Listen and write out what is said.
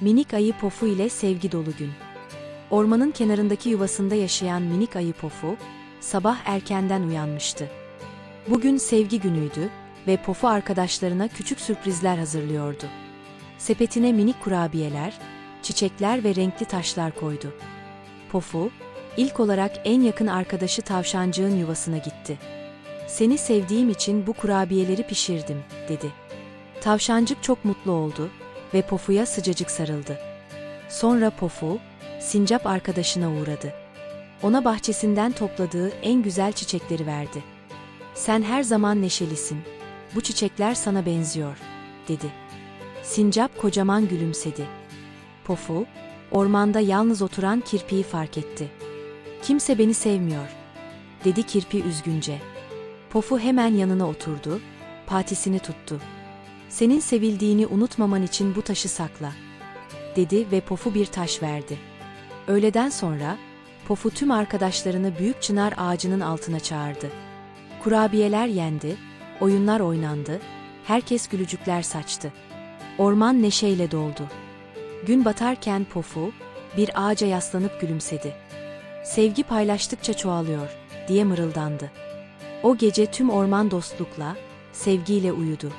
Minik ayı Pofu ile sevgi dolu gün. Ormanın kenarındaki yuvasında yaşayan minik ayı Pofu, sabah erkenden uyanmıştı. Bugün sevgi günüydü ve Pofu arkadaşlarına küçük sürprizler hazırlıyordu. Sepetine minik kurabiyeler, çiçekler ve renkli taşlar koydu. Pofu, ilk olarak en yakın arkadaşı tavşancığın yuvasına gitti. Seni sevdiğim için bu kurabiyeleri pişirdim, dedi. Tavşancık çok mutlu oldu ve Pofu'ya sıcacık sarıldı. Sonra Pofu, sincap arkadaşına uğradı. Ona bahçesinden topladığı en güzel çiçekleri verdi. Sen her zaman neşelisin. Bu çiçekler sana benziyor, dedi. Sincap kocaman gülümsedi. Pofu, ormanda yalnız oturan kirpiyi fark etti. Kimse beni sevmiyor, dedi kirpi üzgünce. Pofu hemen yanına oturdu, patisini tuttu. Senin sevildiğini unutmaman için bu taşı sakla, dedi ve Pofu bir taş verdi. Öğleden sonra Pofu tüm arkadaşlarını büyük çınar ağacının altına çağırdı. Kurabiyeler yendi, oyunlar oynandı, herkes gülücükler saçtı. Orman neşeyle doldu. Gün batarken Pofu bir ağaca yaslanıp gülümsedi. Sevgi paylaştıkça çoğalıyor diye mırıldandı. O gece tüm orman dostlukla, sevgiyle uyudu.